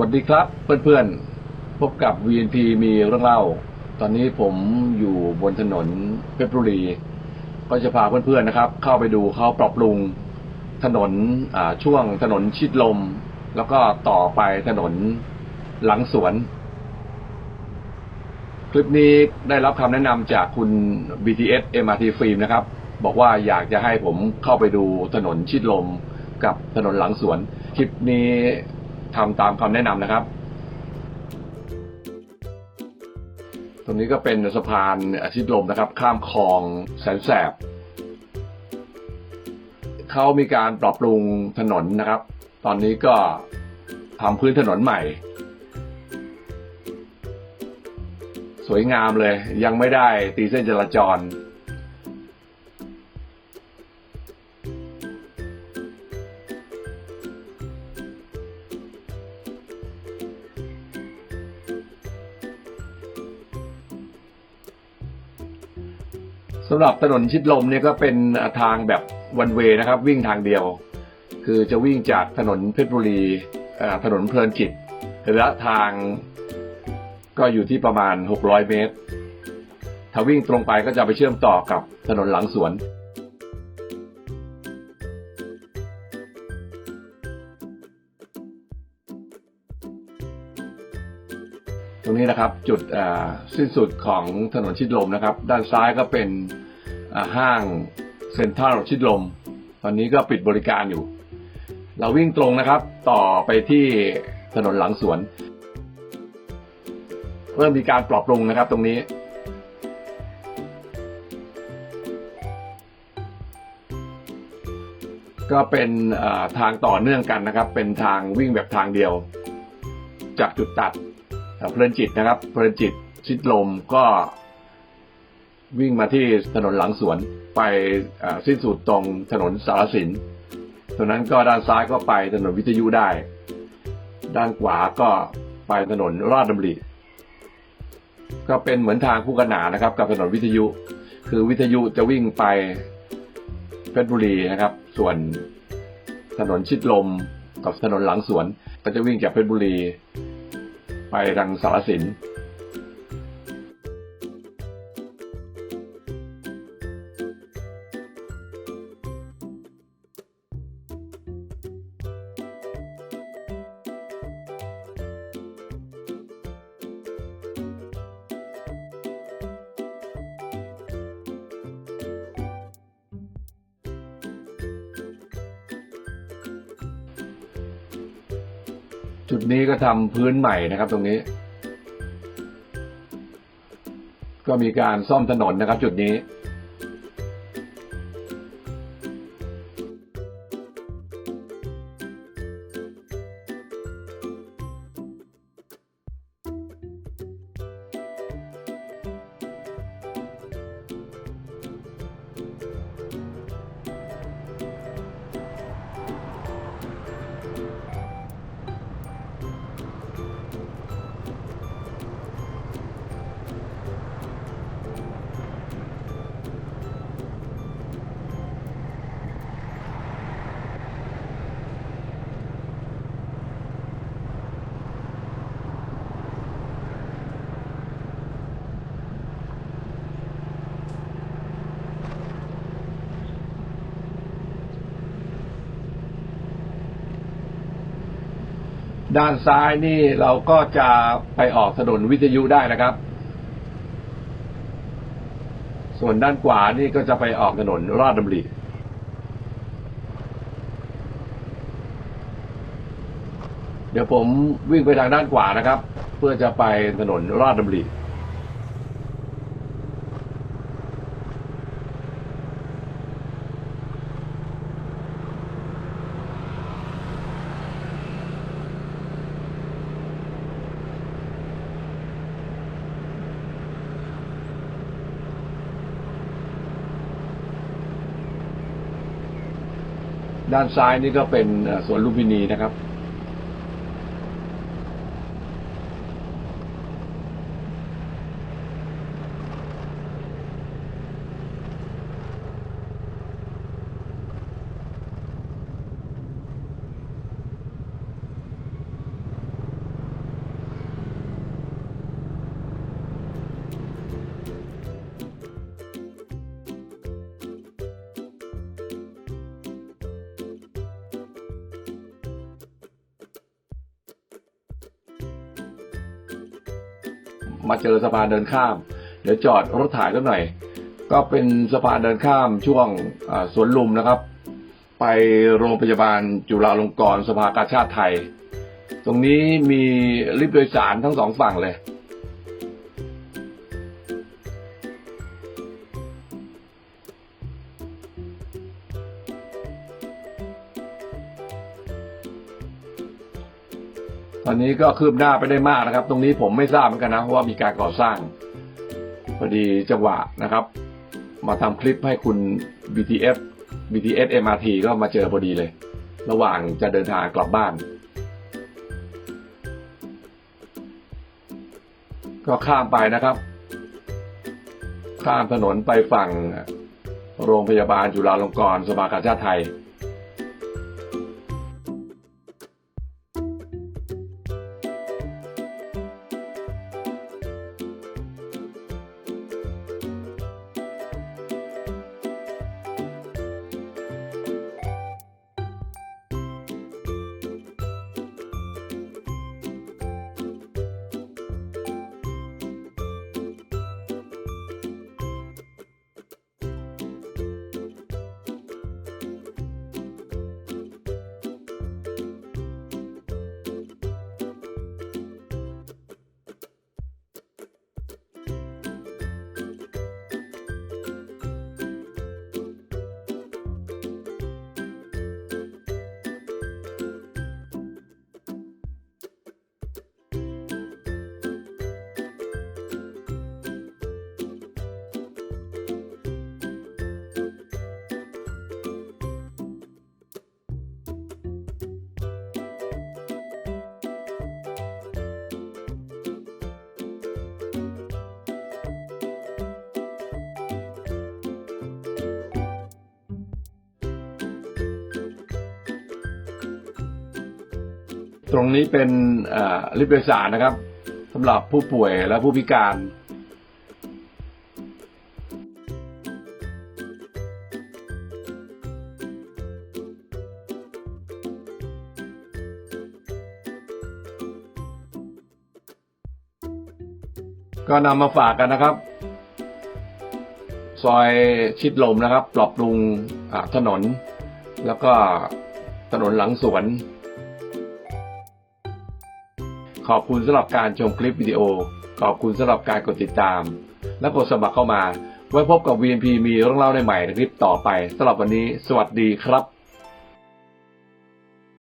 วัสดีครับเพื่อนๆ พบกับ VNP มีเรื่องเล่า ตอนนี้ผมอยู่บนถนนเพชรบุรี ก็จะพาเพื่อนๆนะครับ เข้าไปดูเขาปรับปรุงถนนช่วงถนนชิดลม แล้วก็ต่อไปถนนหลังสวน คลิปนี้ได้รับคำแนะนำจากคุณ BTS MRT Film นะครับ บอกว่าอยากจะให้ผมเข้าไปดูถนนชิดลมกับถนนหลังสวน คลิปนี้ ทำตามคำแนะนำนะครับ ตรงนี้ก็เป็นสะพานชิดลมนะครับ ข้ามคลองแสนแสบเขามีการปรับปรุงถนนนะครับ ตอนนี้ก็ทำพื้นถนนใหม่ สวยงามเลย ยังไม่ได้ตีเส้นจราจร สำหรับถนนชิดลมเนี่ยก็เป็นทางแบบวันเวนะครับ วิ่งทางเดียว คือจะวิ่งจากถนนเพชรบุรีอ่อถนนเพลินจิตระยะทางก็อยู่ที่ประมาณ 600 เมตร ถ้าวิ่งตรงไปก็จะไปเชื่อมต่อกับถนนหลังสวน รงนี้นะครับจุดสิ้นสุดของถนนชิดลมนะครับ ด้านซ้ายก็เป็นห้างเซ็นทรัลชิดลม ตอนนี้ก็ปิดบริการอยู่ เราวิ่งตรงนะครับ ต่อไปที่ถนนหลังสวนเริ่มมีการปรับปรุงนะครับตรงนี้ ก็เป็นทางต่อเนื่องกันนะครับ เป็นทางวิ่งแบบทางเดียว จากจุดตัด เพลินจิตนะครับเพลินจิตชิดลมก็วิ่งมาที่ถนนหลังสวนไปสิ้นสุดตรงถนนสารสินตรงนั้นก็ด้านซ้ายก็ไปถนนวิทยุได้ ด้านขวาก็ไปถนนราชดำริก็เป็นเหมือนทางคู่ขนานนะครับ กับถนนวิทยุ คือวิทยุจะวิ่งไปเพชรบุรีนะครับ ส่วนถนนชิดลมกับถนนหลังสวน ก็จะวิ่งจากเพชรบุรี ไปทางสารสิน จุดนี้ก็ทำพื้นใหม่นะครับตรงนี้ ก็มีการซ่อมถนนนะครับจุดนี้ ด้านซ้ายนี่เราก็จะไปออกถนนวิทยุได้นะครับ ส่วนด้านขวานี่ก็จะไปออกถนนราชดำริเดี๋ยวผมวิ่งไปทางด้านขวานะครับ เพื่อจะไปถนนราชดำริ ด้านซ้ายนี่ก็เป็นสวนลุมพินีนะครับ มาเจอสะพานเดินข้าม เดี๋ยวจอดรถถ่ายสักหน่อย ก็เป็นสะพานเดินข้ามช่วงสวนลุมนะครับ ไปโรงพยาบาลจุฬาลงกรณ์สภากาชาติไทย ตรงนี้มีลิฟต์โดยสารทั้งสองฝั่งเลย อนนี้ก็คืบหน้าไปได้มากนะครับ ตรงนี้ผมไม่ทราบเหมือนกันนะว่ามีการก่อสร้างพอดีจังหวะนะครับ มาทำคลิปให้คุณ BTS BTS MRT ก็มาเจอพอดีเลย ระหว่างจะเดินทางกลับบ้าน ก็ข้ามไปนะครับ ข้ามถนนไปฝั่งโรงพยาบาลจุฬาลงกรณ์สภากาชาติไทย ตรงนี้เป็นลิฟต์โดยสารนะครับสำหรับผู้ป่วยและผู้พิการ ก็นำมาฝากกันนะครับ ซอยชิดลมนะครับ ปรับปรุงถนน แล้วก็ถนนหลังสวน ขอบคุณสำหรับการชมคลิปวิดีโอ ขอบคุณสำหรับการกดติดตาม และกดสมัครเข้ามา ไว้พบกับ VNP มีเรื่องเล่าในใหม่ในคลิปต่อไปสำหรับวันนี้ สวัสดีครับ